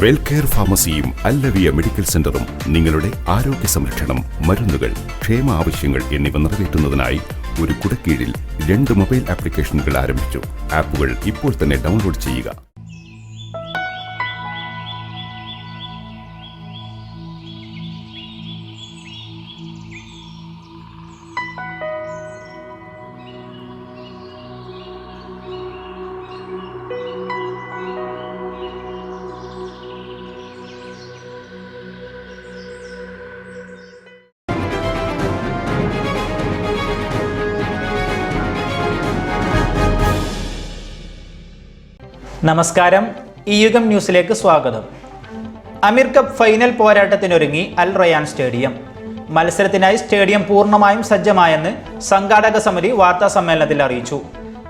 Wellcare ഫാർമസിയും അല്ലവിയ medical സെന്ററും നിങ്ങളുടെ ആരോഗ്യ സംരക്ഷണം മരുന്നുകൾ ക്ഷേമ ആവശ്യങ്ങൾ എന്നിവ നിറവേറ്റുന്നതിനായി ഒരു കുടക്കീഴിൽ രണ്ട് മൊബൈൽ ആപ്ലിക്കേഷനുകൾ ആരംഭിച്ചു. ആപ്പുകൾ ഇപ്പോൾ തന്നെ ഡൗൺലോഡ് ചെയ്യുക. നമസ്കാരം. ഈ യുഗം ന്യൂസിലേക്ക് സ്വാഗതം. അമീർ കപ്പ് ഫൈനൽ പോരാട്ടത്തിനൊരുങ്ങി അൽ റയാൻ സ്റ്റേഡിയം. മത്സരത്തിനായി സ്റ്റേഡിയം പൂർണമായും സജ്ജമായെന്ന് സംഘാടക സമിതി വാർത്താ സമ്മേളനത്തിൽ അറിയിച്ചു.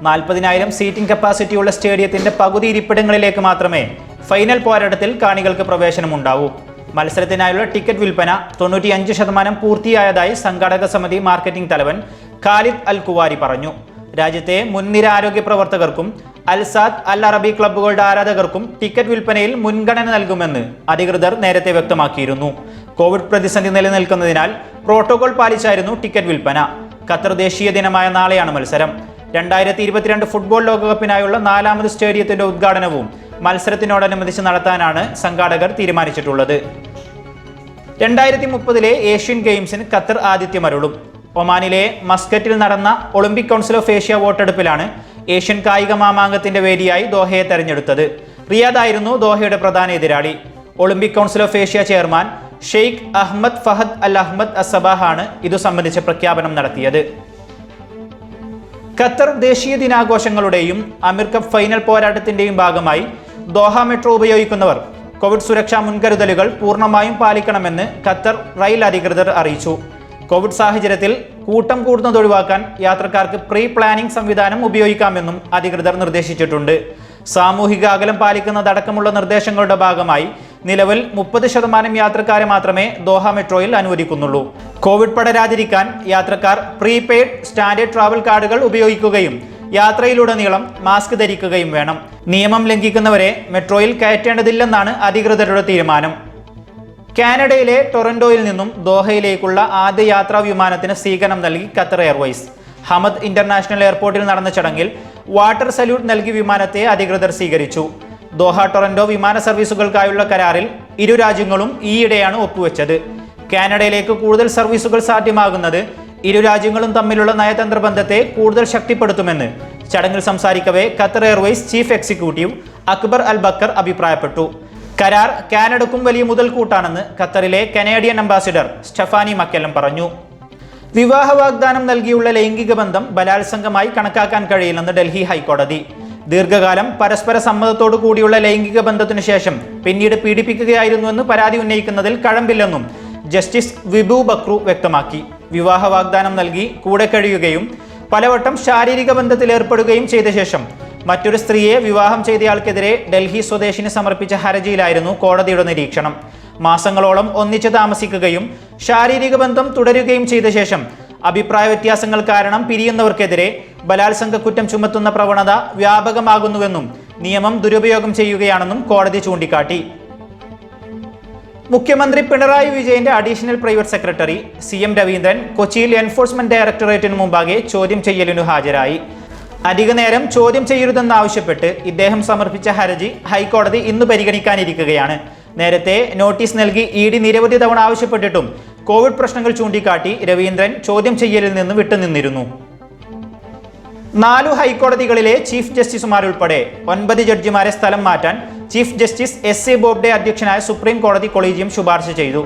നാൽപ്പതിനായിരം സീറ്റിംഗ് കപ്പാസിറ്റിയുള്ള സ്റ്റേഡിയത്തിന്റെ പകുതി ഇരിപ്പിടങ്ങളിലേക്ക് മാത്രമേ ഫൈനൽ പോരാട്ടത്തിൽ കാണികൾക്ക് പ്രവേശനമുണ്ടാവൂ. മത്സരത്തിനായുള്ള ടിക്കറ്റ് വിൽപ്പന തൊണ്ണൂറ്റിയഞ്ച് ശതമാനം പൂർത്തിയായതായി സംഘാടക സമിതി മാർക്കറ്റിംഗ് തലവൻ ഖാലിദ് അൽ കുവാരി പറഞ്ഞു. രാജ്യത്തെ മുൻനിര ആരോഗ്യ പ്രവർത്തകർക്കും അൽസാദ് അൽ അറബി ക്ലബ്ബുകളുടെ ആരാധകർക്കും ടിക്കറ്റ് വിൽപ്പനയിൽ മുൻഗണന നൽകുമെന്ന് അധികൃതർ നേരത്തെ വ്യക്തമാക്കിയിരുന്നു. കോവിഡ് പ്രതിസന്ധി നിലനിൽക്കുന്നതിനാൽ പ്രോട്ടോകോൾ പാലിച്ചായിരുന്നു ടിക്കറ്റ് വിൽപ്പന. ഖത്തർ ദേശീയ ദിനമായ നാളെയാണ് മത്സരം. രണ്ടായിരത്തി ഇരുപത്തിരണ്ട് ഫുട്ബോൾ ലോകകപ്പിനായുള്ള നാലാമത് സ്റ്റേഡിയത്തിന്റെ ഉദ്ഘാടനവും മത്സരത്തിനോടനുബന്ധിച്ച് നടത്താനാണ് സംഘാടകർ തീരുമാനിച്ചിട്ടുള്ളത്. രണ്ടായിരത്തി മുപ്പതിലെ ഏഷ്യൻ ഗെയിംസിന് ഖത്തർ ആതിഥ്യമരുളും. ഒമാനിലെ മസ്കറ്റിൽ നടന്ന ഒളിമ്പിക് കൗൺസിൽ ഓഫ് ഏഷ്യ വോട്ടെടുപ്പിലാണ് ഏഷ്യൻ കായിക മാമാങ്കത്തിന്റെ വേദിയായി ദോഹയെ തെരഞ്ഞെടുത്തത്. റിയാദായിരുന്നു ദോഹയുടെ പ്രധാന എതിരാളി. Olympic council of Asia chairman Sheikh Ahmad Fahad Al Ahmad അസബാഹാണ് ഇതു സംബന്ധിച്ച പ്രഖ്യാപനം നടത്തിയത്. ഖത്തർ ദേശീയ ദിനാഘോഷങ്ങളുടെയും അമീർ കപ്പ് ഫൈനൽ പോരാട്ടത്തിന്റെയും ഭാഗമായി ദോഹ മെട്രോ ഉപയോഗിക്കുന്നവർ കോവിഡ് സുരക്ഷാ മുൻകരുതലുകൾ പൂർണമായും പാലിക്കണമെന്ന് ഖത്തർ റെയിൽ അധികൃതർ അറിയിച്ചു. കോവിഡ് സാഹചര്യത്തിൽ കൂട്ടം കൂടുന്നത് ഒഴിവാക്കാൻ യാത്രക്കാർക്ക് പ്രീ പ്ലാനിംഗ് സംവിധാനം ഉപയോഗിക്കാമെന്നും അധികൃതർ നിർദ്ദേശിച്ചിട്ടുണ്ട്. സാമൂഹിക അകലം പാലിക്കുന്നതടക്കമുള്ള നിർദ്ദേശങ്ങളുടെ ഭാഗമായി നിലവിൽ മുപ്പത് ശതമാനം യാത്രക്കാരെ മാത്രമേ ദോഹ മെട്രോയിൽ അനുവദിക്കുന്നുള്ളൂ. കോവിഡ് പടരാതിരിക്കാൻ യാത്രക്കാർ പ്രീപെയ്ഡ് സ്റ്റാൻഡേർഡ് ട്രാവൽ കാർഡുകൾ ഉപയോഗിക്കുകയും യാത്രയിലുടനീളം മാസ്ക് ധരിക്കുകയും വേണം. നിയമം ലംഘിക്കുന്നവരെ മെട്രോയിൽ കയറ്റേണ്ടതില്ലെന്നാണ് അധികൃതരുടെ തീരുമാനം. കാനഡയിലെ ടൊറന്റോയിൽ നിന്നും ദോഹയിലേക്കുള്ള ആദ്യ യാത്രാ വിമാനത്തിന് സ്വീകരണം നൽകി ഖത്തർ എയർവേസ്. ഹമദ് ഇന്റർനാഷണൽ എയർപോർട്ടിൽ നടന്ന ചടങ്ങിൽ വാട്ടർ സല്യൂട്ട് നൽകി വിമാനത്തെ അധികൃതർ സ്വീകരിച്ചു. ദോഹ ടൊറന്റോ വിമാന സർവീസുകൾക്കായുള്ള കരാറിൽ ഇരു രാജ്യങ്ങളും ഈയിടെയാണ് ഒപ്പുവെച്ചത്. കാനഡയിലേക്ക് കൂടുതൽ സർവീസുകൾ സാധ്യമാകുന്നത് ഇരു രാജ്യങ്ങളും തമ്മിലുള്ള നയതന്ത്ര ബന്ധത്തെ കൂടുതൽ ശക്തിപ്പെടുത്തുമെന്ന് ചടങ്ങിൽ സംസാരിക്കവേ Qatar Airways chief executive Akbar Al Baker അഭിപ്രായപ്പെട്ടു. കരാർ കാനഡക്കും വലിയ മുതൽക്കൂട്ടാണെന്ന് ഖത്തറിലെ കനേഡിയൻ അംബാസിഡർ സ്റ്റഫാനി മക്കെല്ലം പറഞ്ഞു. വിവാഹ വാഗ്ദാനം നൽകിയുള്ള ലൈംഗിക ബന്ധം ബലാത്സംഗമായി കണക്കാക്കാൻ കഴിയില്ലെന്ന് ഡൽഹി ഹൈക്കോടതി. ദീർഘകാലം പരസ്പര സമ്മതത്തോടു കൂടിയുള്ള ലൈംഗിക ബന്ധത്തിനു ശേഷം പിന്നീട് പീഡിപ്പിക്കുകയായിരുന്നുവെന്ന് പരാതി ഉന്നയിക്കുന്നതിൽ കഴമ്പില്ലെന്നും ജസ്റ്റിസ് വിഭു ബക്രു വ്യക്തമാക്കി. വിവാഹ വാഗ്ദാനം നൽകി കൂടെ കഴിയുകയും പലവട്ടം ശാരീരിക ബന്ധത്തിൽ ഏർപ്പെടുകയും ചെയ്ത ശേഷം മറ്റൊരു സ്ത്രീയെ വിവാഹം ചെയ്തയാൾക്കെതിരെ ഡൽഹി സ്വദേശിന് സമർപ്പിച്ച ഹർജിയിലായിരുന്നു കോടതിയുടെ നിരീക്ഷണം. മാസങ്ങളോളം ഒന്നിച്ചു താമസിക്കുകയും ശാരീരിക ബന്ധം തുടരുകയും ചെയ്ത ശേഷം അഭിപ്രായ വ്യത്യാസങ്ങൾ കാരണം പിരിയുന്നവർക്കെതിരെ ബലാത്സംഗ കുറ്റം ചുമത്തുന്ന പ്രവണത വ്യാപകമാകുന്നുവെന്നും നിയമം ദുരുപയോഗം ചെയ്യുകയാണെന്നും കോടതി ചൂണ്ടിക്കാട്ടി. മുഖ്യമന്ത്രി പിണറായി വിജയന്റെ additional private secretary C M Raveendran കൊച്ചിയിൽ എൻഫോഴ്സ്മെന്റ് ഡയറക്ടറേറ്റിന് മുമ്പാകെ ചോദ്യം ചെയ്യലിനു ഹാജരായി. അധിക നേരം ചോദ്യം ചെയ്യരുതെന്നാവശ്യപ്പെട്ട് ഇദ്ദേഹം സമർപ്പിച്ച ഹർജി ഹൈക്കോടതി ഇന്ന് പരിഗണിക്കാനിരിക്കുകയാണ്. നേരത്തെ നോട്ടീസ് നൽകി ഇ ഡി നിരവധി തവണ ആവശ്യപ്പെട്ടിട്ടും കോവിഡ് പ്രശ്നങ്ങൾ ചൂണ്ടിക്കാട്ടി രവീന്ദ്രൻ ചോദ്യം ചെയ്യലിൽ നിന്ന് വിട്ടുനിന്നിരുന്നു. നാലു ഹൈക്കോടതികളിലെ ചീഫ് ജസ്റ്റിസുമാരുൾപ്പെടെ ഒൻപത് ജഡ്ജിമാരെ സ്ഥലം മാറ്റാൻ chief justice S A Bobde അധ്യക്ഷനായ സുപ്രീം കോടതി കൊളീജിയം ശുപാർശ ചെയ്തു.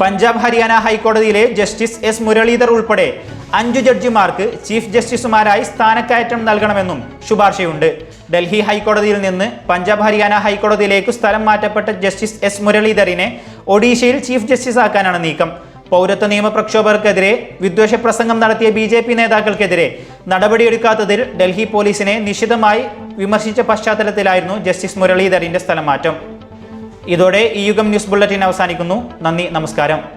പഞ്ചാബ് ഹരിയാന ഹൈക്കോടതിയിലെ ജസ്റ്റിസ് എസ് മുരളീധർ ഉൾപ്പെടെ അഞ്ചു ജഡ്ജിമാർക്ക് ചീഫ് ജസ്റ്റിസുമാരായി സ്ഥാനക്കയറ്റം നൽകണമെന്നും ശുപാർശയുണ്ട്. ഡൽഹി ഹൈക്കോടതിയിൽ നിന്ന് പഞ്ചാബ് ഹരിയാന ഹൈക്കോടതിയിലേക്ക് സ്ഥലം മാറ്റപ്പെട്ട ജസ്റ്റിസ് എസ് മുരളീധറിനെ ഒഡീഷയിൽ ചീഫ് ജസ്റ്റിസ് ആക്കാനാണ് നീക്കം. പൗരത്വ നിയമ പ്രക്ഷോഭകർക്കെതിരെ വിദ്വേഷ പ്രസംഗം നടത്തിയ ബി ജെ പി നേതാക്കൾക്കെതിരെ നടപടിയെടുക്കാത്തതിൽ ഡൽഹി പോലീസിനെ നിശിതമായി വിമർശിച്ച പശ്ചാത്തലത്തിലായിരുന്നു ജസ്റ്റിസ് മുരളീധറിന്റെ സ്ഥലമാറ്റം ഇതോടെ ഈ യുഗം ന്യൂസ് ബുള്ളറ്റിൻ അവസാനിക്കുന്നു. നന്ദി നമസ്കാരം.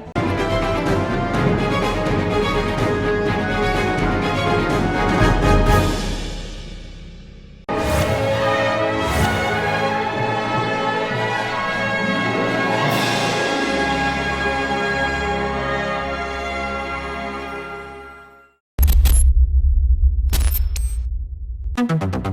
thank you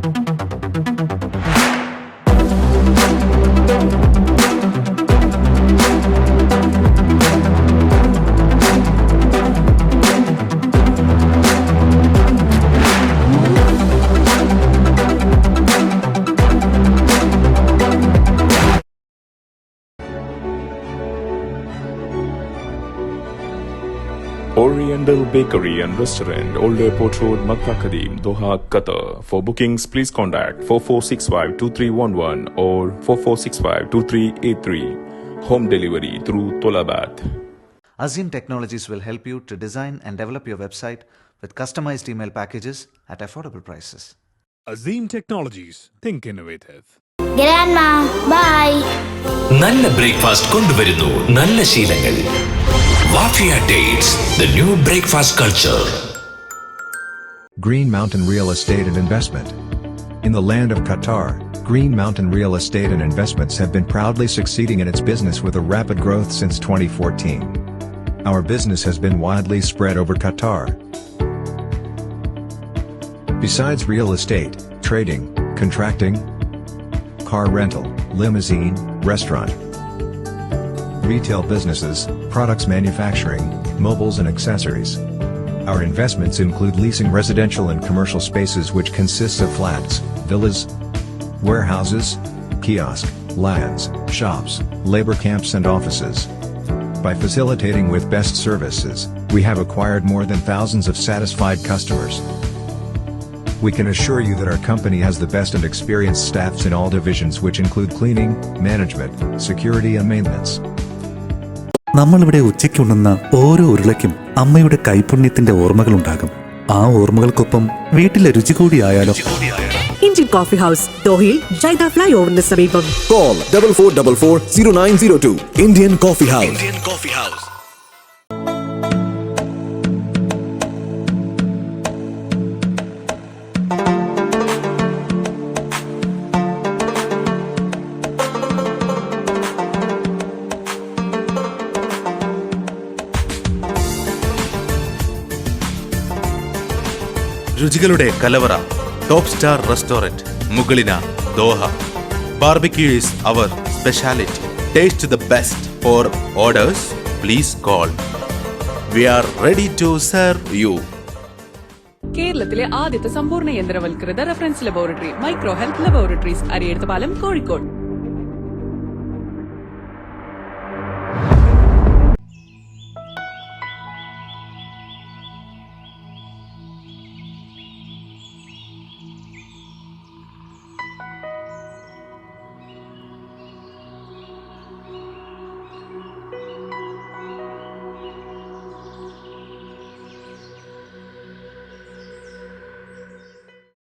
Oriental Bakery and Restaurant, Old Airport Road, Makkah Kadim, Doha, Qatar. For bookings, please contact 4465-2311 or 4465-2383. Home delivery through Tolabat. Azim Technologies will help you to design and develop your website with customized email packages at affordable prices. Azim Technologies. Think innovative. Grandma, bye. നല്ല breakfast കൊണ്ടുവരുന്നു നല്ല ശീലങ്ങൾ Mafia dates the new breakfast culture. Green Mountain Real Estate and Investment. In the land of Qatar, Green Mountain Real Estate and Investments have been proudly succeeding in its business with a rapid growth since 2014. Our business has been widely spread over Qatar. Besides real estate, trading, contracting, car rental, limousine, restaurant, retail businesses, products manufacturing, mobiles and accessories. Our investments include leasing residential and commercial spaces which consists of flats, villas, warehouses, kiosk, lands, shops, labor camps and offices. By facilitating with best services, we have acquired more than thousands of satisfied customers. We can assure you that our company has the best and experienced staffs in all divisions which include cleaning, management, security and maintenance. നമ്മളിവിടെ ഉച്ചയ്ക്കുണ്ടെന്ന ഓരോ ഉരുളയ്ക്കും അമ്മയുടെ കൈപുണ്യത്തിന്റെ ഓർമ്മകളുണ്ടാകും. ആ ഓർമ്മകൾക്കൊപ്പം വീട്ടിലെ രുചി കൂടിയായാലോ Indian coffee house ദോഹയിൽ ജൈദ ഫ്ലൈ ഓവറിന് സമീപം. Call double four double four zero nine zero two Indian coffee house Indian coffee House. രുചികളുടെ കലവറ top star restaurant മുകളിന Doha. Barbecue is our speciality taste the best for orders please call we are ready to serve you കേരളത്തിലെ ആദ്യത്തെ സമ്പൂർണ യന്ത്രവൽകൃത reference laboratory micro health laboratories Arayidathupalam Kozhikode.